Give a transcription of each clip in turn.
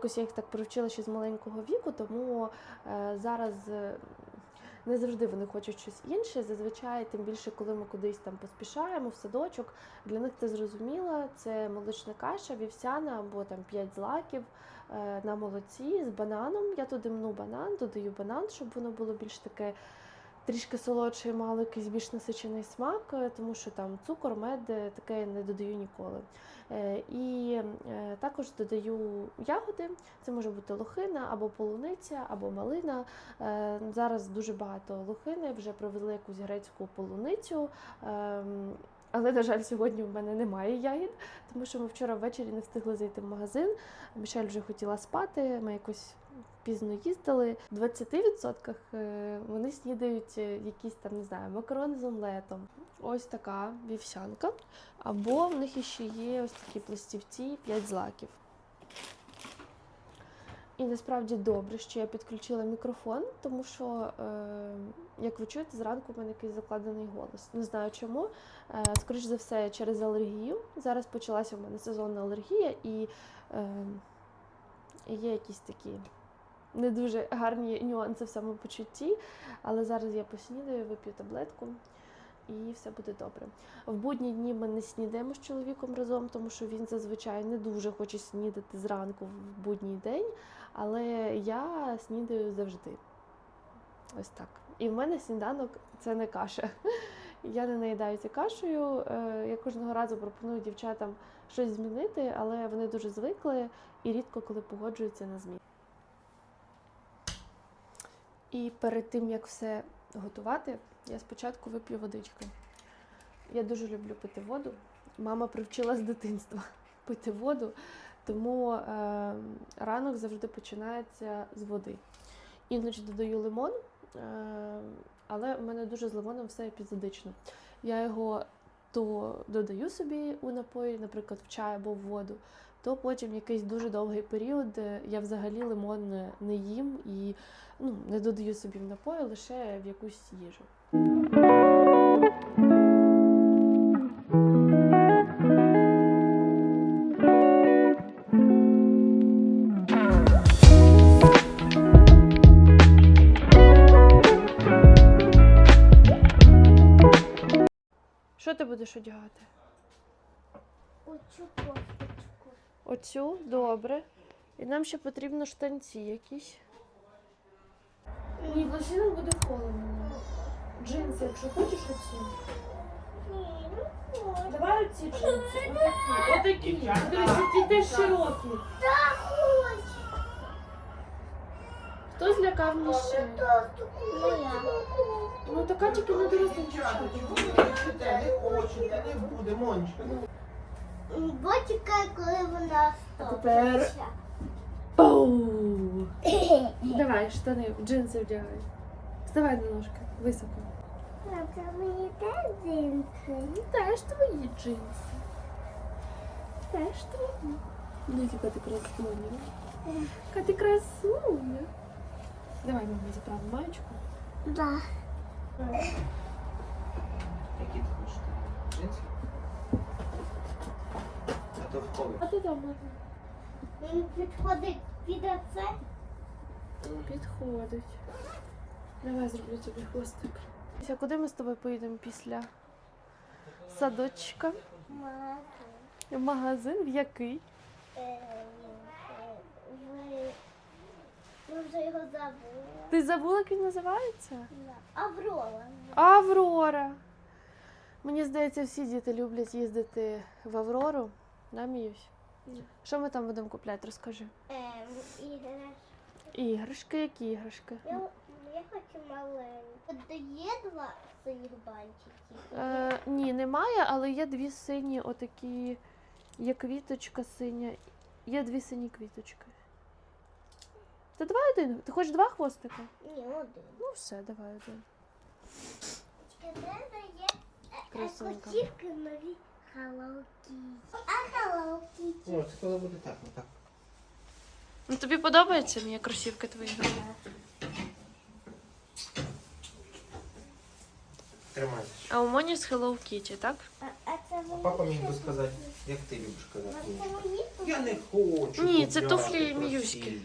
Якось я їх так привчила ще з маленького віку, тому е, зараз. е, Не завжди вони хочуть щось інше. Зазвичай, тим більше, коли ми кудись там поспішаємо в садочок, для них це зрозуміло. Це молочна каша, вівсяна або там 5 злаків е, на молоці з бананом. Я туди мну банан, додаю банан, щоб воно було більш таке трішки солодше і мало якийсь більш насичений смак, е, тому що там цукор, мед, е, таке я не додаю ніколи. Е, І також додаю ягоди. Це може бути лохина або полуниця, або малина. Зараз дуже багато лохини, вже привезли якусь грецьку полуницю. Ем, Але, на жаль, сьогодні в мене немає ягід, тому що ми вчора ввечері не встигли зайти в магазин. Мішель вже хотіла спати, ми якось пізно їздили. В 20% е, вони снідають е, якісь там, не знаю, макарони з омлетом. Ось така вівсянка. Або в них ще є ось такі пластівці 5 злаків. І насправді добре, що я підключила мікрофон, тому що, е, як ви чуєте, зранку в мене якийсь закладений голос. Не знаю чому. Е, скоріш за все, через алергію. Зараз почалася в мене сезонна алергія, і е, є якісь такі не дуже гарні нюанси в самопочутті. Але зараз я поснідаю, вип'ю таблетку. І все буде добре. В будні дні ми не снідаємо з чоловіком разом, тому що він зазвичай не дуже хоче снідати зранку в будній день, але я снідаю завжди. Ось так. І в мене сніданок це не каша. Я не наїдаюся кашею. Е, Я кожного разу пропоную дівчатам щось змінити, але вони дуже звикли і рідко коли погоджуються на зміни. І перед тим як все готувати, я спочатку вип'ю водички. Я дуже люблю пити воду. Мама привчила з дитинства пити воду, тому е, ранок завжди починається з води. Іноді додаю лимон, е, але в мене дуже з лимоном все епізодично. Я його то додаю собі у напої, наприклад, в чай або в воду, то потім якийсь дуже довгий період е, я взагалі лимон не- не їм і ну, не додаю собі в напої, лише в якусь їжу. Що ти будеш одягати? Оцю кофточку. Оцю? Добре. І нам ще потрібно штанці якісь. Ні, в лосінах буде холодно. Джинси, якщо хочеш оці. Давай оці джинси. Отакі. Отакі. Дивись, які теж широкі. Хто злякав? Моя. Ну така тільки не доросла Дівчата, чому ви? Не хочете, не буде, Монечка. Бо чекай, коли вона А тепер- стопиться. Пау! Давай, штани, джинси вдягай. Вставай на ножки, високо. Це мені теж джинси. Теж твої джинси. Теж твої. Ну, яка ти красуня. Яка ти красуня. Давай, мама, заправимо маєчку. Да. Які ти хочеш? Джинси? А то в колі. А ти там можна? Він підходить під оце. Підходить. Давай зроблю тобі хвостик. А куди ми з тобою поїдемо після садочка? В магазин? В який? Е, Ви... Ви вже його забули. Ти забула, як він називається? Да. Аврора. Аврора. Мені здається, всі діти люблять їздити в Аврору. Да, Міюсь? Ні. Що ми там будемо купляти? Розкажи. Ем, іграш. Іграшки, які іграшки? Я, я хочу маленьку. Є два синіх бантики. Е, ні, немає, але є дві сині, отакі, є квіточка синя, є дві сині квіточки. Та давай один. Ти хочеш два хвостика? Ні, один. Ну все, давай один. Чотири є Красунька. нові Hello Kitty. А Hello Kitty? О, це коли буде так, так. Ну тобі подобаються мені кросівки твої? Тримайся. А у Моні з Hello Kitty, так? А, а це А папа міг би сказати, Як ти любиш казати? Я не хочу. Ні, це купляти туфлі міюськи. кросівки.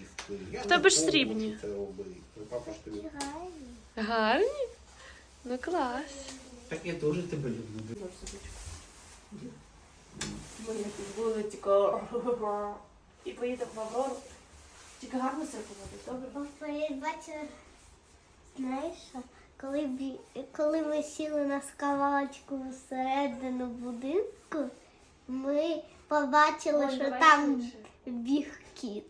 Я В не тебе ж хочу срібні. Це робити. Ну, Папа ж тобі. гарні. Гарні? Ну клас. Так я теж тебе люблю. Моя вулицька. І поїдемо в Аврору. Тільки гарно себе поводить, добре? Папа, я бачила, знаєш, що, коли, бі- коли ми сіли на скалочку всередину будинку, ми побачили, що там біг кіт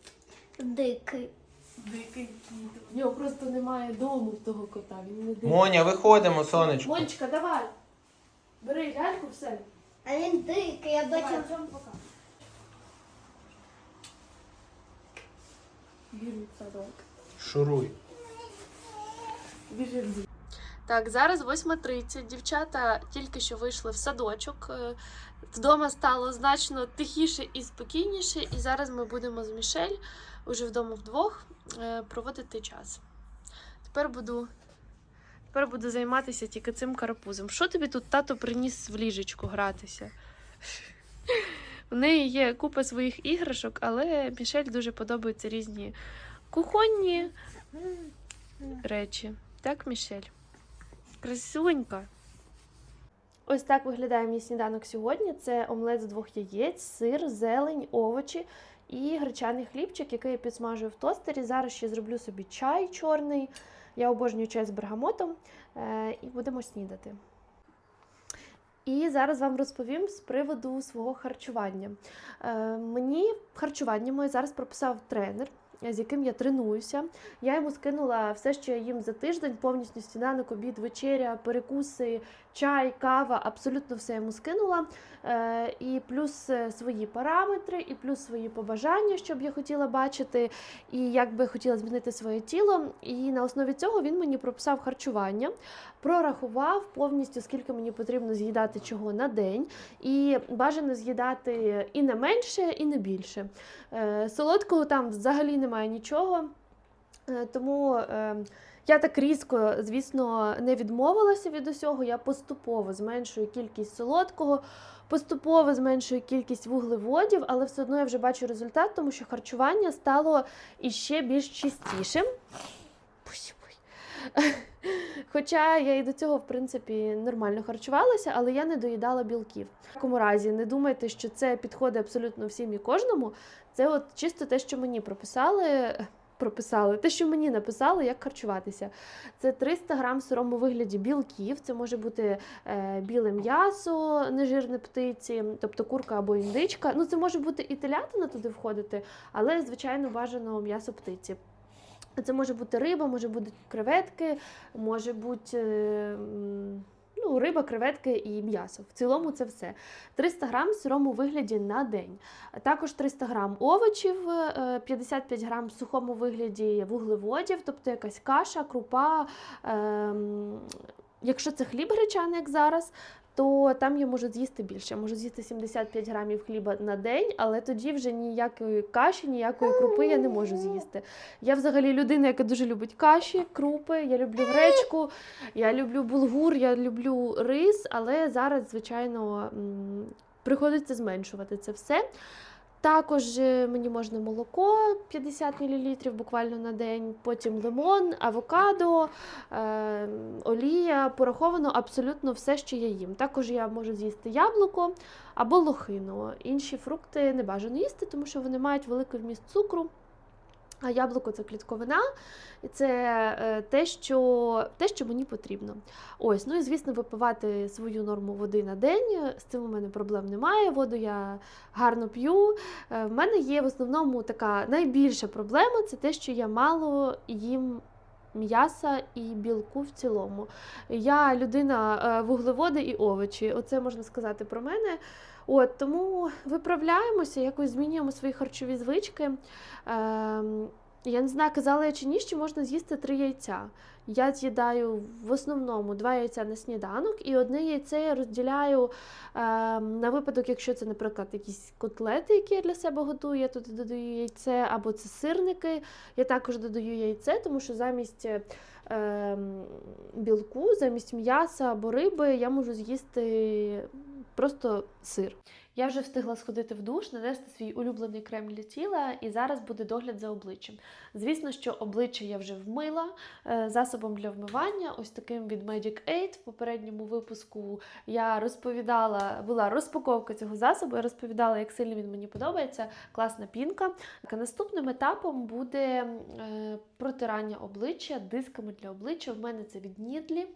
дикий. Дикий кіт. В нього просто немає дому в того кота. Він не дикий. Моня, виходимо, сонечко. Монечка, давай. Бери ляльку, все. А він дикий, я пока. Садок. Шуруй. Біжить. Так, зараз 8.30. Дівчата тільки що вийшли в садочок. Е, Вдома стало значно тихіше і спокійніше, і зараз ми будемо з Мішель уже вдома вдвох е, проводити час. Тепер буду, тепер буду займатися тільки цим карапузом. Що тобі тут тато приніс в ліжечку гратися? У неї є купа своїх іграшок, але Мішель дуже подобаються різні кухонні речі. Так, Мішель? Красунька. Ось так виглядає мій сніданок сьогодні. Це омлет з двох яєць, сир, зелень, овочі і гречаний хлібчик, який я підсмажую в тостері. Зараз ще зроблю собі чай чорний. Я обожнюю чай з бергамотом. Е, і будемо снідати. І зараз вам розповім з приводу свого харчування. Е, мені харчування моє зараз прописав тренер, з яким я тренуюся. Я йому скинула все, що я їм за тиждень, повністю сніданок, обід, вечеря, перекуси, чай, кава, абсолютно все йому скинула. Е, і плюс е, свої параметри, і плюс свої побажання, що б я хотіла бачити, і як би хотіла змінити своє тіло. І на основі цього він мені прописав харчування, прорахував повністю, скільки мені потрібно з'їдати чого на день, і бажано з'їдати і не менше, і не більше. Е, Солодкого там взагалі немає нічого. Е, Тому е, я так різко, звісно, не відмовилася від усього. Я поступово зменшую кількість солодкого, поступово зменшую кількість вуглеводів, але все одно я вже бачу результат, тому що харчування стало іще більш чистішим. Хоча я і до цього, в принципі, нормально харчувалася, але я не доїдала білків. В такому разі не думайте, що це підходить абсолютно всім і кожному. Це от чисто те, що мені прописали. Прописали те, що мені написали, як харчуватися. Це 300 грам в сирому вигляді білків. Це може бути е, біле м'ясо, нежирне птиці, тобто курка або індичка. Ну, це може бути і телятина туди входити, але звичайно бажано м'ясо птиці. Це може бути риба, може бути креветки, може бути е, ну, риба, креветки і м'ясо. В цілому це все. 300 грам в сирому вигляді на день. Також 300 грам овочів, е, 55 грам в сухому вигляді вуглеводів, тобто якась каша, крупа. ем, Якщо це хліб гречаний, як зараз, то там я можу з'їсти більше. Я можу з'їсти 75 грамів хліба на день, але тоді вже ніякої каші, ніякої крупи я не можу з'їсти. Я взагалі людина, яка дуже любить каші, крупи, я люблю гречку, я люблю булгур, я люблю рис, але зараз, звичайно, приходиться зменшувати це все. Також е, мені можна молоко 50 мл буквально на день, потім лимон, авокадо, е, олія, пораховано абсолютно все, що я їм. Також я можу з'їсти яблуко або лохину. Інші фрукти не бажано їсти, тому що вони мають великий вміст цукру. А яблуко це клітковина, це е, те, що, те, що мені потрібно. Ось, ну і звісно, випивати свою норму води на день. З цим у мене проблем немає. Воду я гарно п'ю. Е, В мене є в основному така найбільша проблема це те, що я мало їм м'яса і білку в цілому. Я людина е, вуглеводи і овочі. Оце можна сказати про мене. От тому виправляємося, якось змінюємо свої харчові звички. Ем, я не знаю, казала я чи ні, що можна з'їсти три яйця. Я з'їдаю в основному два яйця на сніданок, і одне яйце я розділяю ем, на випадок, якщо це, наприклад, якісь котлети, які я для себе готую, я туди додаю яйце, або це сирники. Я також додаю яйце, тому що замість ем, білку, замість м'яса або риби я можу з'їсти просто сир. Я вже встигла сходити в душ, нанести свій улюблений крем для тіла, і зараз буде догляд за обличчям. Звісно, що обличчя я вже вмила е, засобом для вмивання, ось таким від Magic 8. В попередньому випуску я розповідала, була розпаковка цього засобу, я розповідала, як сильно він мені подобається. Класна пінка. Наступним етапом буде е, протирання обличчя дисками для обличчя. В мене це від Нідлі.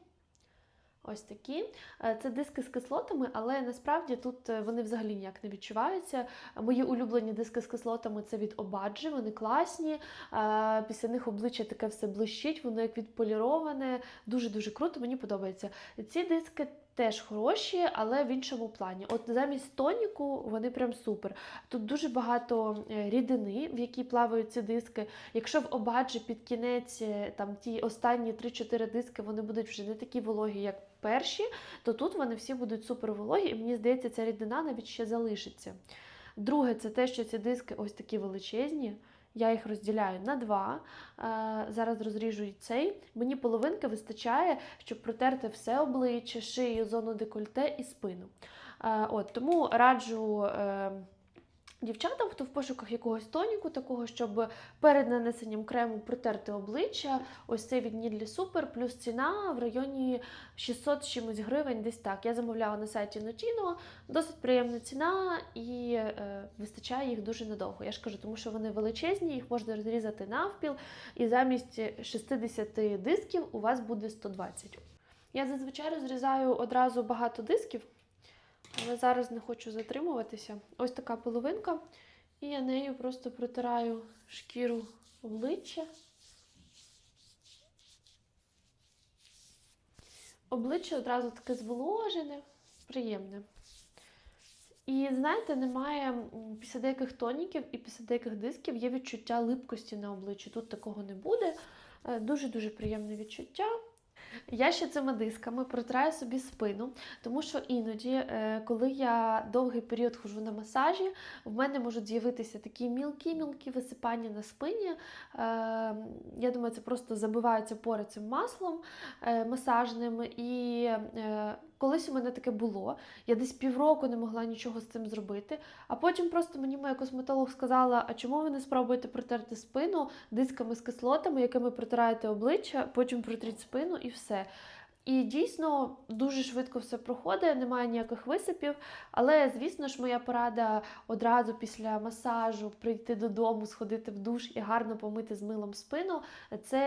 Ось такі. Е, Це диски з кислотами, але насправді тут е, вони взагалі ніяк не відчуваються. Мої улюблені диски з кислотами це від Обаджі, вони класні. Е, Після них обличчя таке все блищить, воно як відполіроване. Дуже-дуже круто, мені подобається. Ці диски теж хороші, але в іншому плані. От замість тоніку вони прям супер. Тут дуже багато рідини, в якій плавають ці диски. Якщо в обаджі під кінець там ті останні 3-4 диски вони будуть вже не такі вологі, як перші, то тут вони всі будуть супер вологі, і мені здається, ця рідина навіть ще залишиться. Друге, це те, що ці диски ось такі величезні. Я їх розділяю на два. Е, Зараз розріжу і цей. Мені половинки вистачає, щоб протерти все обличчя, шию, зону декольте і спину. Е, От, тому раджу е, дівчатам, хто в пошуках якогось тоніку, такого, щоб перед нанесенням крему протерти обличчя. Ось цей від Needly Super, плюс ціна в районі 600 чимось гривень, десь так. Я замовляла на сайті Notino, досить приємна ціна і е, вистачає їх дуже надовго. Я ж кажу, тому що вони величезні, їх можна розрізати навпіл, і замість 60 дисків у вас буде 120. Я зазвичай розрізаю одразу багато дисків, але зараз не хочу затримуватися. Ось така половинка, і я нею просто протираю шкіру обличчя. Обличчя одразу таке зволожене, приємне. І знаєте, немає після деяких тоніків і після деяких дисків є відчуття липкості на обличчі. Тут такого не буде. Е, Дуже-дуже приємне відчуття. Я ще цими дисками протираю собі спину, тому що іноді, е, коли я довгий період хожу на масажі, в мене можуть з'явитися такі мілкі-мілкі висипання на спині. Е, Я думаю, це просто забиваються пори цим маслом е, масажним. І колись у мене таке було. Я десь півроку не могла нічого з цим зробити. А потім просто мені моя косметолог сказала: а чому ви не спробуєте протерти спину дисками з кислотами, якими протираєте обличчя, потім протріть спину і все. І дійсно дуже швидко все проходить, немає ніяких висипів. Але, звісно ж, моя порада одразу після масажу прийти додому, сходити в душ і гарно помити з милом спину. Це,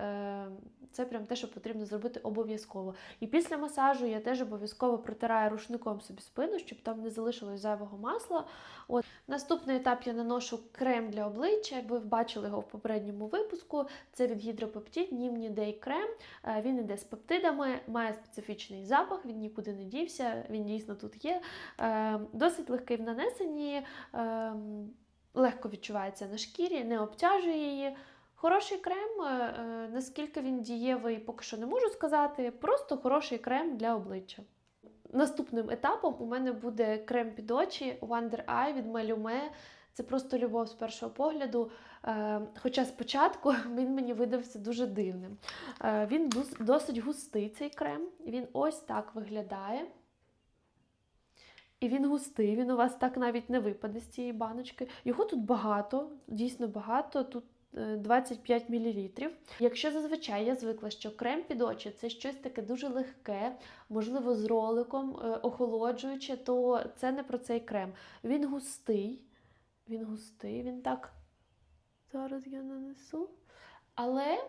е, це прям те, що потрібно зробити обов'язково. І після масажу я теж обов'язково протираю рушником собі спину, щоб там не залишилось зайвого масла. От. Наступний етап я наношу крем для обличчя. Ви бачили його в попередньому випуску. Це від Гідропептід Німні Day крем. Е, Він іде з пептидами, має специфічний запах, він нікуди не дівся, він дійсно тут є. Е, Досить легкий в нанесенні, е, легко відчувається на шкірі, не обтяжує її. Хороший крем, е, е, наскільки він дієвий, поки що не можу сказати. Просто хороший крем для обличчя. Наступним етапом у мене буде крем під очі Wonder Eye від Melume. Це просто любов з першого погляду. Е, Хоча спочатку він мені видався дуже дивним. Е, Він досить густий цей крем. Він ось так виглядає. І він густий, він у вас так навіть не випаде з цієї баночки. Його тут багато, дійсно багато. Тут е, 25 мл. Якщо зазвичай я звикла, що крем під очі це щось таке дуже легке, можливо, з роликом, е, охолоджуюче, то це не про цей крем. Він густий, він густий, він так. Зараз я нанесу. Але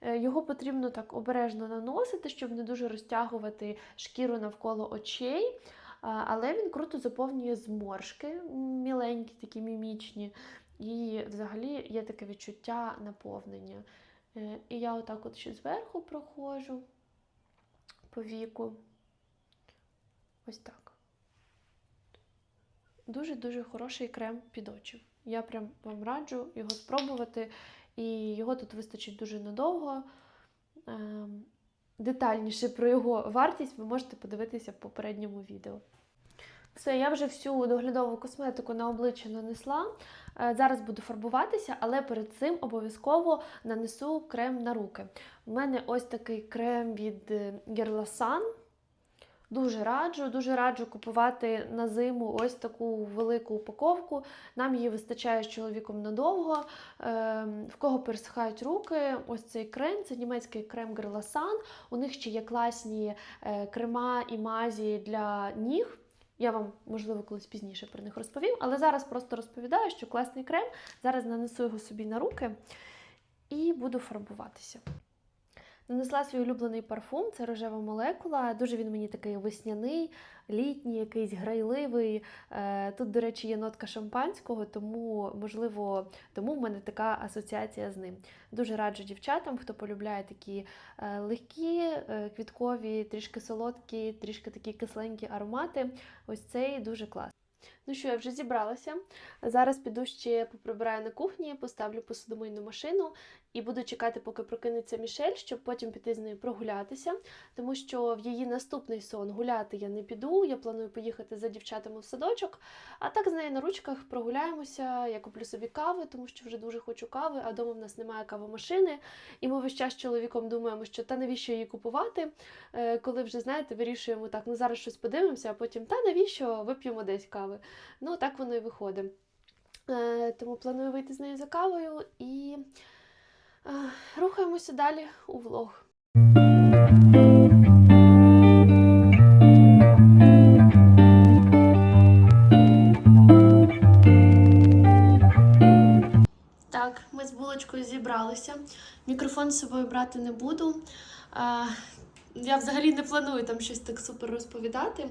е, його потрібно так обережно наносити, щоб не дуже розтягувати шкіру навколо очей. Але він круто заповнює зморшки, міленькі, такі мімічні. І взагалі є таке відчуття наповнення. Е, І я отак от ще зверху проходжу по віку. Ось так. Дуже-дуже хороший крем під очі. Я прям вам раджу його спробувати, і його тут вистачить дуже надовго. Ем, Детальніше про його вартість ви можете подивитися в попередньому відео. Все, я вже всю доглядову косметику на обличчя нанесла. Е, Зараз буду фарбуватися, але перед цим обов'язково нанесу крем на руки. У мене ось такий крем від е, Guerlain. Дуже раджу, дуже раджу купувати на зиму ось таку велику упаковку. Нам її вистачає з чоловіком надовго. Ем, В кого пересихають руки, ось цей крем, це німецький крем Герласан. У них ще є класні е, крема і мазі для ніг. Я вам, можливо, колись пізніше про них розповім, але зараз просто розповідаю, що класний крем. Зараз нанесу його собі на руки і буду фарбуватися. Нанесла свій улюблений парфум, це рожева молекула. Дуже він мені такий весняний, літній, якийсь грайливий. Е, Тут, до речі, є нотка шампанського, тому, можливо, тому в мене така асоціація з ним. Дуже раджу дівчатам, хто полюбляє такі е, легкі, е, квіткові, трішки солодкі, трішки такі кисленькі аромати. Ось цей дуже класний. Ну що, я вже зібралася. Зараз піду ще поприбираю на кухні, поставлю посудомийну машину і буду чекати, поки прокинеться Мішель, щоб потім піти з нею прогулятися. Тому що в її наступний сон гуляти я не піду. Я планую поїхати за дівчатами в садочок. А так з нею на ручках прогуляємося. Я куплю собі кави, тому що вже дуже хочу кави, а вдома в нас немає кавомашини. І ми весь час з чоловіком думаємо, що та навіщо її купувати, Е, коли вже знаєте, вирішуємо так, ну зараз щось подивимося, а потім та навіщо вип'ємо десь кави. Ну так воно і виходить. Е, Тому планую вийти з нею за кавою і е, рухаємося далі у влог. Так, ми з булочкою зібралися. Мікрофон з собою брати не буду. Я взагалі не планую там щось так супер розповідати,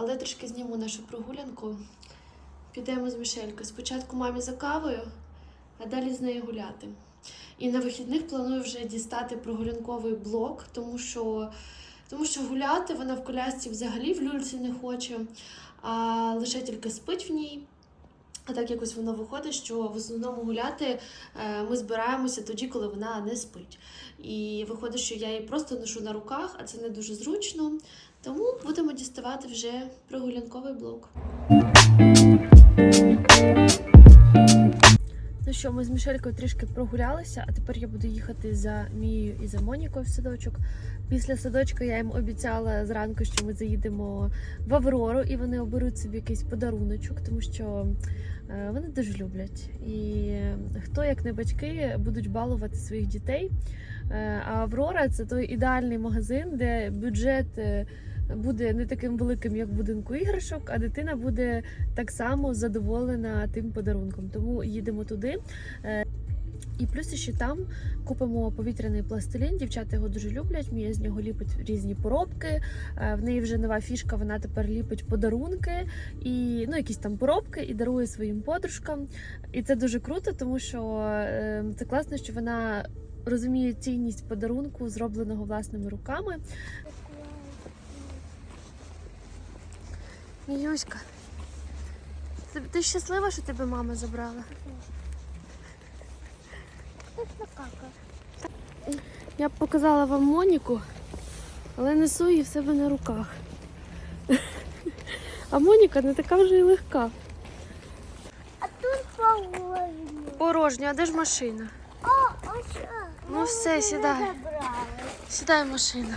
але трішки зніму нашу прогулянку. Підемо з Мішелькою. Спочатку мамі за кавою, а далі з нею гуляти. І на вихідних планую вже дістати прогулянковий блок, тому що, тому що гуляти вона в колясці взагалі в люльці не хоче, а лише тільки спить в ній. А так якось воно виходить, що в основному гуляти е, ми збираємося тоді, коли вона не спить. І виходить, що я її просто ношу на руках, а це не дуже зручно. Тому будемо діставати вже прогулянковий блок. Ну що, ми з Мішелькою трішки прогулялися, а тепер я буду їхати за Мією і за Монікою в садочок. Після садочка я їм обіцяла зранку, що ми заїдемо в Аврору і вони оберуть собі якийсь подаруночок, тому що е, вони дуже люблять. І хто, як не батьки, будуть балувати своїх дітей. Е, А Аврора це той ідеальний магазин, де бюджет е, буде не таким великим, як в будинку іграшок, а дитина буде так само задоволена тим подарунком. Тому їдемо туди. Е, І плюс ще там купимо повітряний пластилін. Дівчата його дуже люблять. Мія з нього ліпить різні поробки. В неї вже нова фішка. Вона тепер ліпить подарунки і ну, якісь там поробки і дарує своїм подружкам. І це дуже круто, тому що це класно, що вона розуміє цінність подарунку, зробленого власними руками. Міюська, ти, щаслива, що тебе мама забрала? Я б показала вам Моніку, але несу її в себе на руках. А Моніка не така вже й легка. А тут порожньо. Порожня, а де ж машина? О, ось. Ну все, сідай. Сідай в машину.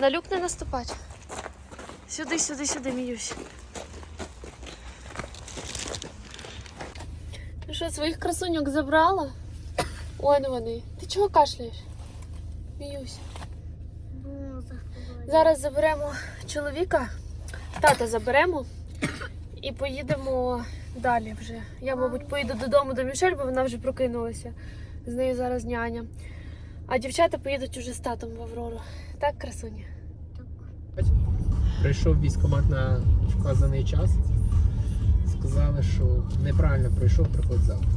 На люк не наступать. Сюди, сюди, сюди, Міюсь. Ну що, своїх красуньок забрала? Вон вони. Ти чого кашляєш? Міюсь. Ну. Зараз заберемо чоловіка, тата заберемо і поїдемо далі вже. Я, мабуть, поїду додому до Мішель, бо вона вже прокинулася. З нею зараз няня. А дівчата поїдуть уже з татом в Аврору. Так, красуня? Прийшов військкомат на вказаний час. Сказали, що неправильно прийшов, приходь завтра.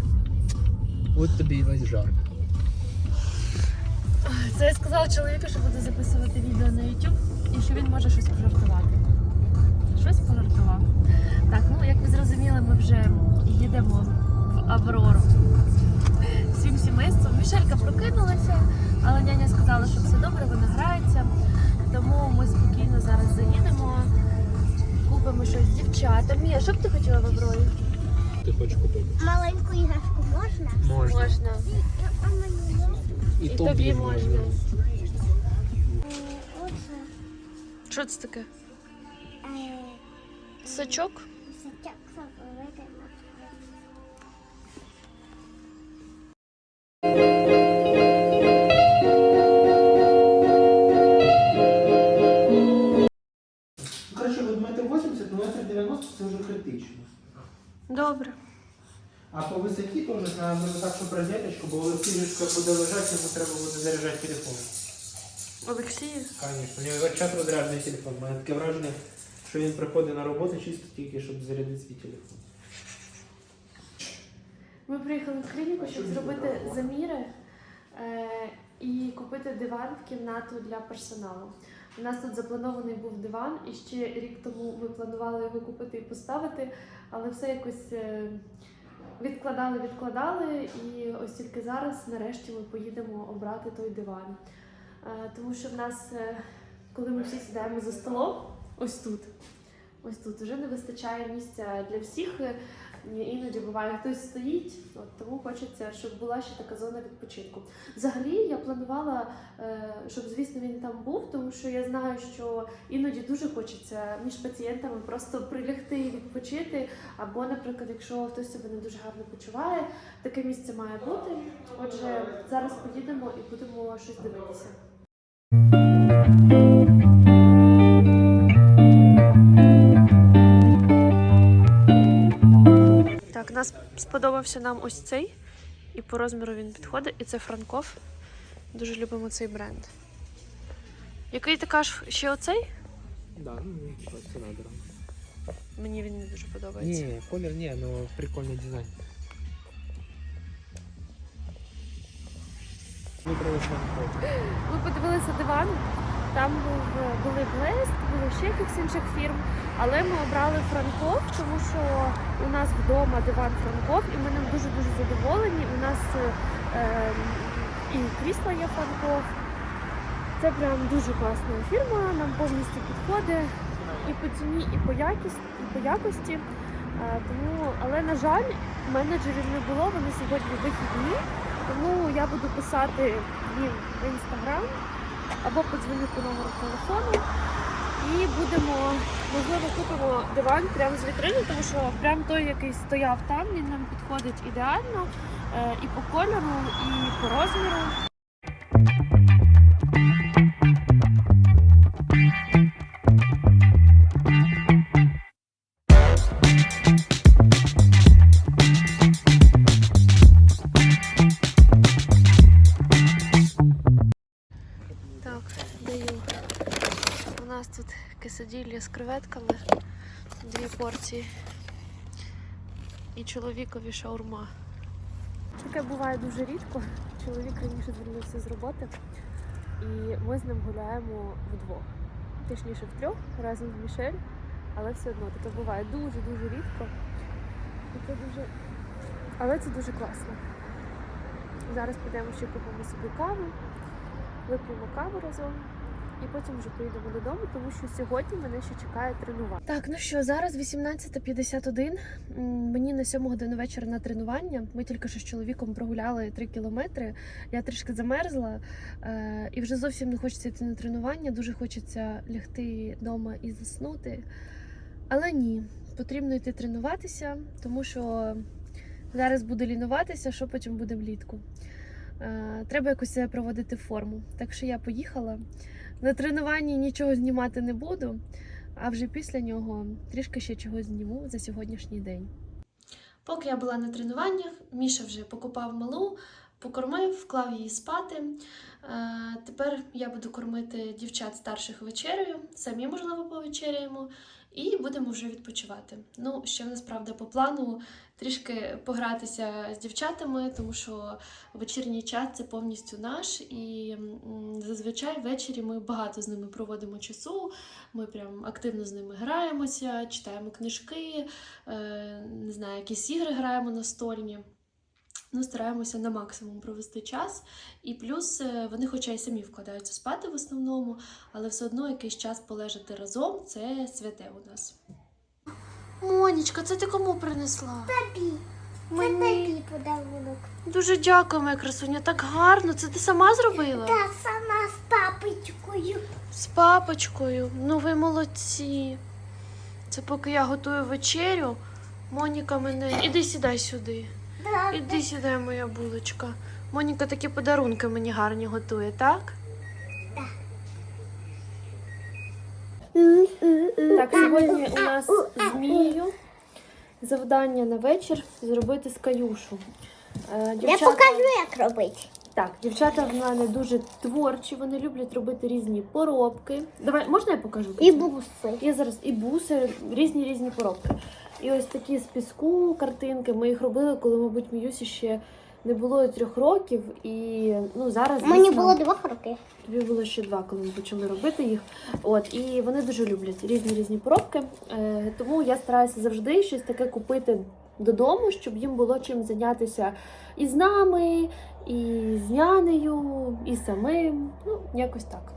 От тобі і весь жарт. Це я сказала чоловіку, що буду записувати відео на YouTube і що він може щось пожартувати. Щось пожартував. Так, ну як ви зрозуміли, ми вже їдемо в Аврору. Сімейством. Мішелька прокинулася, але няня сказала, що все добре, вона грається. Тому ми спокійно зараз заїдемо, купимо щось дівчатам. Мія, що б ти хотіла в Аврорі? Ти хочеш купити? Маленьку іграшку можна? Можна. Можна. Можна? І тобі можна. Що це таке? Е, Сачок? Сачок критично. Добре. А по висоті теж треба буде так, щоб розеточку, бо Олексійчика буде лежати, йому треба буде заряджати телефон. Олексію? Звісно, у нього час розряджений телефон. У мене таке враження, що він приходить на роботу чисто тільки, щоб зарядити свій телефон. Ми приїхали в клініку, щоб зробити заміри е, і купити диван в кімнату для персоналу. У нас тут запланований був диван, і ще рік тому ми планували його купити і поставити, але все якось е, відкладали, відкладали. І ось тільки зараз, нарешті, ми поїдемо обрати той диван. Е, тому що в нас, е, коли ми всі сідаємо за столом, ось тут. Ось тут вже не вистачає місця для всіх. Іноді буває, хтось стоїть, от, тому хочеться, щоб була ще така зона відпочинку. Взагалі я планувала, е, щоб, звісно, він там був, тому що я знаю, що іноді дуже хочеться між пацієнтами просто прилягти і відпочити. Або, наприклад, якщо хтось себе не дуже гарно почуває, таке місце має бути. Отже, зараз поїдемо і будемо щось дивитися. Нас сподобався нам ось цей, і по розміру він підходить, і це Франков. Дуже любимо цей бренд. Який ти кажеш, ще оцей? Да, ну це надо. Мені він не дуже подобається. Ні, колір ні, ну прикольний дизайн. Вибрали франков. Ми подивилися диван. Там був, були Блест, були ще якихось інших фірм. Але ми обрали Франков, тому що у нас вдома диван Франков, і ми ним дуже-дуже задоволені. У нас е, і крісло є Франков. Це прям дуже класна фірма, нам повністю підходить і по ціні, і по якості, і по якості. Е, тому, але на жаль, менеджерів не було, вони сьогодні вихідні. Тому я буду писати їм в інстаграм або подзвоню по номеру телефону. І будемо, можливо, купимо диван прямо з вітрини, тому що прям той, який стояв там, він нам підходить ідеально е, і по кольору, і по розміру. Чоловікові шаурма. Таке буває дуже рідко. Чоловік раніше звернувся з роботи, і ми з ним гуляємо вдвох. Точніше втрьох разом з Мішель, але все одно таке буває дуже-дуже рідко. І це дуже... Але це дуже класно. Зараз підемо ще купимо собі каву вип'ємо каву разом і потім вже поїдемо додому, тому що сьогодні мене ще чекає тренування. Так, ну що, зараз 18.51. М, Мені на 7 годину вечора на тренування. Ми тільки що з чоловіком прогуляли 3 кілометри. Я трішки замерзла е, і вже зовсім не хочеться йти на тренування. Дуже хочеться лягти вдома і заснути. Але ні, потрібно йти тренуватися, тому що зараз буду лінуватися, що потім буде влітку. Е, Треба якось проводити форму. Так що я поїхала. На тренуванні нічого знімати не буду, а вже після нього трішки ще чогось зніму за сьогоднішній день. Поки я була на тренуваннях, Міша вже покупав малу, покормив, вклав її спати. Е, Тепер я буду кормити дівчат старших вечерею, самі, можливо, повечеряємо, і будемо вже відпочивати. Ну, ще в нас, правда, по плану трішки погратися з дівчатами, тому що вечірній час це повністю наш, і зазвичай ввечері ми багато з ними проводимо часу. Ми прям активно з ними граємося, читаємо книжки, е, не знаю, якісь ігри граємо настольні. Ну, стараємося на максимум провести час. І плюс е, вони, хоча й самі вкладаються спати в основному, але все одно якийсь час полежати разом це святе у нас. Монічка, це ти кому принесла? Тобі. Це тобі подарунок. Дуже дякую, моя красуня. Так гарно. Це ти сама зробила? Та сама з папочкою. З папочкою. Ну ви молодці. Це поки я готую вечерю. Моніка мене. Іди сідай сюди. Іди сідай, моя булочка. Моніка такі подарунки мені гарні готує, так? Так, сьогодні у нас з Мією завдання на вечір зробити з каюшу. Е, Я покажу, як робити. Так, дівчата в мене дуже творчі, вони люблять робити різні поробки. Давай, можна я покажу? І буси. Є зараз і буси, різні різні поробки. І ось такі з піску картинки. Ми їх робили, коли, мабуть, Міюсі ще не було трьох років. І ну зараз Мені дійсно, було два роки. тобі було ще два, коли ми почали робити їх. От і вони дуже люблять різні різні поробки. Е, тому я стараюся завжди щось таке купити додому, щоб їм було чим зайнятися і з нами, і з нянею, і самим. Ну, якось так.